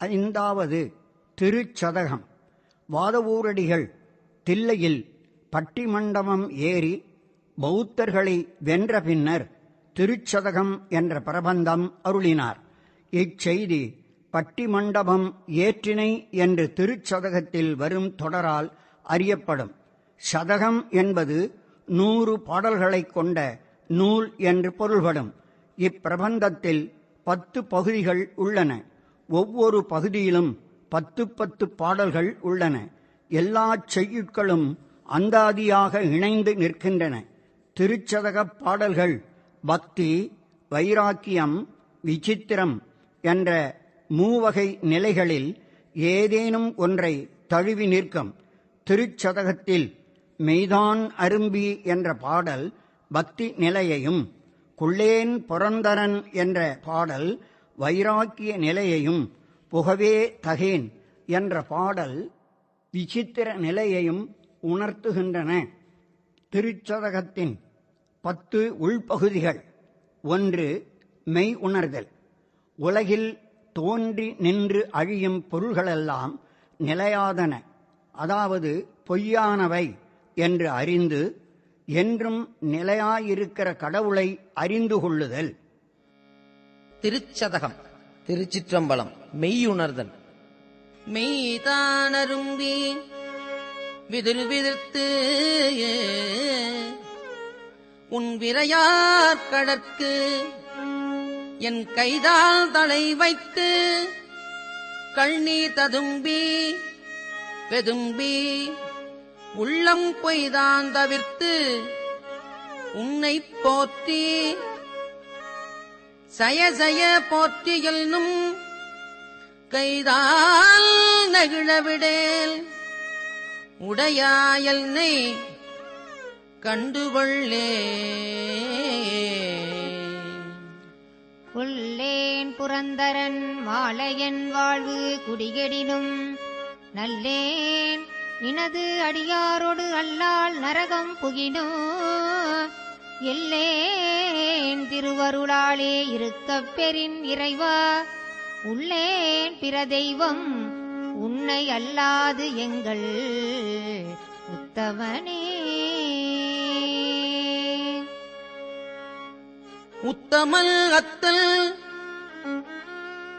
ஐந்தாவது திருச்சதகம். வாதவூரடிகள் தில்லையில் பட்டிமண்டபம் ஏறி பௌத்தர்களை வென்ற பின்னர் திருச்சதகம் என்ற பிரபந்தம் அருளினார். இச்செய்தி பட்டிமண்டபம் ஏற்றினை என்று திருச்சதகத்தில் வரும் தொடரால் அறியப்படும். சதகம் என்பது நூறு பாடல்களைக் கொண்ட நூல் என்று பொருள்படும். இப்பிரபந்தத்தில் பத்து பகுதிகள் உள்ளன. ஒவ்வொரு பகுதியிலும் பத்து பத்து பாடல்கள் உள்ளன. எல்லா செய்யுட்களும் அந்தாதியாக இணைந்து நிற்கின்றன. திருச்சதகப் பாடல்கள் பக்தி வைராக்கியம் விசித்திரம் என்ற மூவகை நிலைகளில் ஏதேனும் ஒன்றை தழுவி நிற்கும். திருச்சதகத்தில் மெய்தான் அரும்பி என்ற பாடல் பக்தி நிலையையும் குள்ளேன் புரந்தரன் என்ற பாடல் வைராக்கிய நிலையையும் புகவே தகேன் என்ற பாடல் விசித்திர நிலையையும் உணர்த்துகின்றன. திருச்சதகத்தின் பத்து உள்பகுதிகள். ஒன்று மெய் உணர்தல். உலகில் தோன்றி நின்று அழியும் பொருள்களெல்லாம் நிலையாதன அதாவது பொய்யானவை என்று அறிந்து என்றும் நிலையாயிருக்கிற கடவுளை அறிந்து கொள்ளுதல். திருச்சதகம். திருச்சிற்றம்பலம். மெய்யுணர்தல். மெய்தானரும்பி விதிர் விதிர்த்து உன் விரையார் கடற்கு என் கைதால் தலை வைத்து கண்ணீர் ததும்பி வெதும்பி உள்ளம் பொய்தான் தவிர்த்து உன்னை போற்றி சயசய போற்றியல்னும் கைதால் நகிழவிடேல் உடையாயல் நெய் கண்டுகொள்ளே. கொள்ளேன் புரந்தரன் வாழையன் வாழ்வு குடிகெடினும் நல்லேன். இனது அடியாரோடு அல்லால் நரகம் புகினோ. எல்லேன் திருவருளாலே இருக்கப் பெறின் இறைவா. உள்ளேன் பிற தெய்வம் உன்னை அல்லாது எங்கள் உத்தமனே உத்தமல் அத்தல்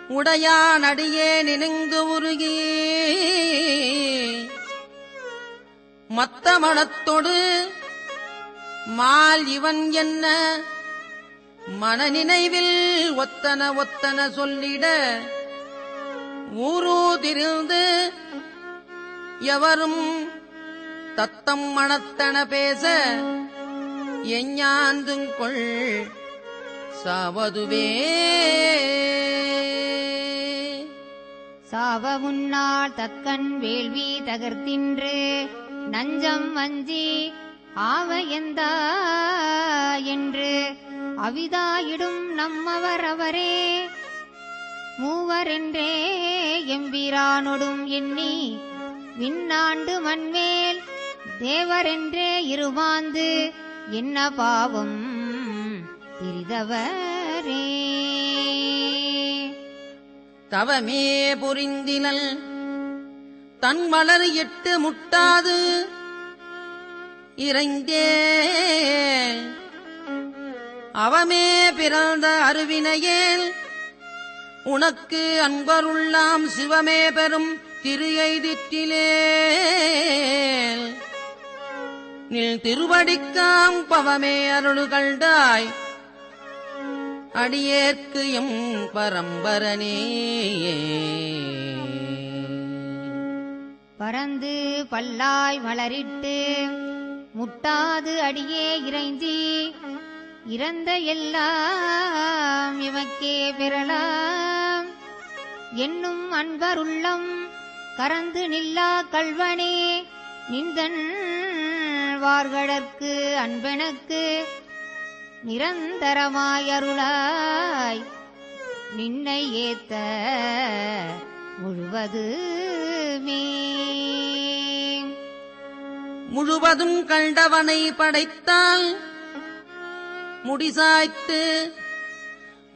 உடையான் அடியே நினைந்து உருகி. மத்த மனத்தொடு மால் இவன் என்ன? மனநினைவில் ஒத்தன ஒத்தன சொல்லிட ஊரூதிருந்து எவரும் தத்தம் மனத்தன பேச எஞ்ஞாந்துங்கொள் சாவதுவே. சாவ முன்னாள் தக்கன் வேள்வி தகர்த்தின்று நஞ்சம் வஞ்சி ஆவ எந்தா என்று அவிதாயிடும் நம்மவர் அவரே. மூவரென்றே எம்பிரானொடும் எண்ணி விண்ணாண்டு மண்மேல் தேவரென்றே இருவாந்து என்ன பாவம் திரிதவரே. தவமே புரிந்தினல் தன் மலர் எட்டு முட்டாது இறைந்தே அவமே பிறந்த அருவினையேல் உனக்கு அன்பருள்ளாம் சிவமே பெறும் திரு எய்திற்றிலே நில் திருவடிக்காம் பவமே அருள் கண்டாய் அடியேற்கு எம் பரம்பரனே. பறந்து பல்லாய் மலரிட்டு முட்டாது அடியே இறைஞ்சி. இறந்த எல்லாம் இவக்கே பெறலாம் என்னும் அன்பருள்ளம் கறந்து நில்லா கல்வனே நிந்தன் வார்கடற்கு அன்பெனக்கு நிரந்தரமாயருளாய். நின்னை ஏத்த முழுவதுமே. முழுவதும் கண்டவனை படைத்தால் முடிசாய்த்து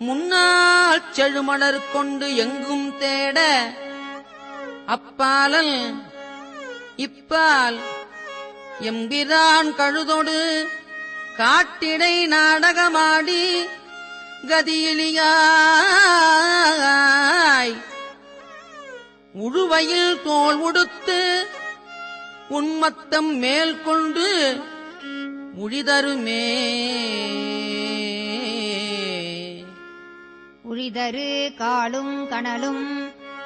முன்னால் செழுமலர் கொண்டு எங்கும் தேட அப்பாலல் இப்பால் எம்பிரான் கழுதொடு காட்டிடை நாடகமாடி கதியிலியாய் உழுவையில் தோல் உடுத்து உன்மத்தம் மேல் கொண்டு உழிதருமே உழிதரு காலும் கனலும்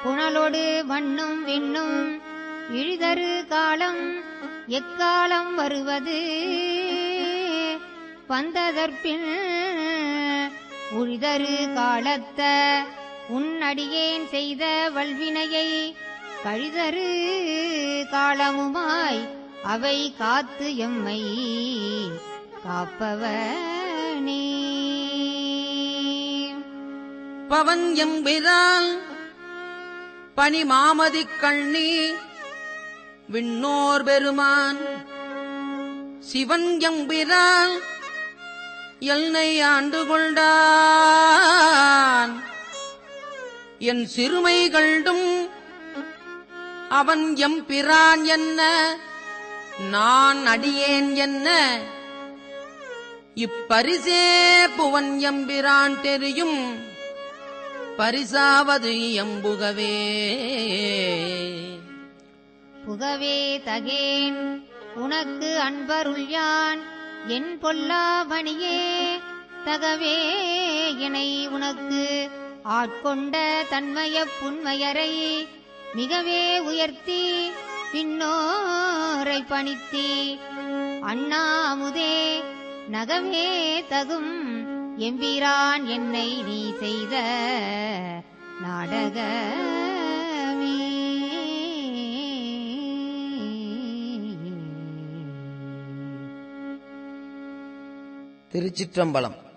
புனலோடு வண்ணும் விண்ணும் இழிதரு காலம் எக்காலம் வருவது? வந்ததற்பின் உழிதரு காலத்த உன்னடியேன் செய்த வல்வினையை கழிதரு காலமுமாய் அவை காத்து எம்மை காப்பவனே. பவன் எம்பிரால் பனி மாமதிக் கண்ணி விண்ணோர் பெருமான். சிவன் எம்பிரால் எல்னை ஆண்டு கொண்டான். என் சிறுமை கண்டும் அவன் எம் பிரான் என்ன? நான் அடியேன் என்ன? இப்பரிசே புவன் எம்பிரான் தெரியும். பரிசாவது எம்புகவே. புகவே தகேன் உனக்கு அன்பருள் யான் என் பொல்லாவணியே. தகவே இணை உனக்கு ஆட்கொண்ட தன்மய புன்மையரை மிகவே உயர்த்தி பின்னோரை பணித்தி. அண்ணாமுதே நகவே தகும் எம்பிரான் என்னை நீ செய்த நாடகமே. திருச்சிற்றம்பலம்.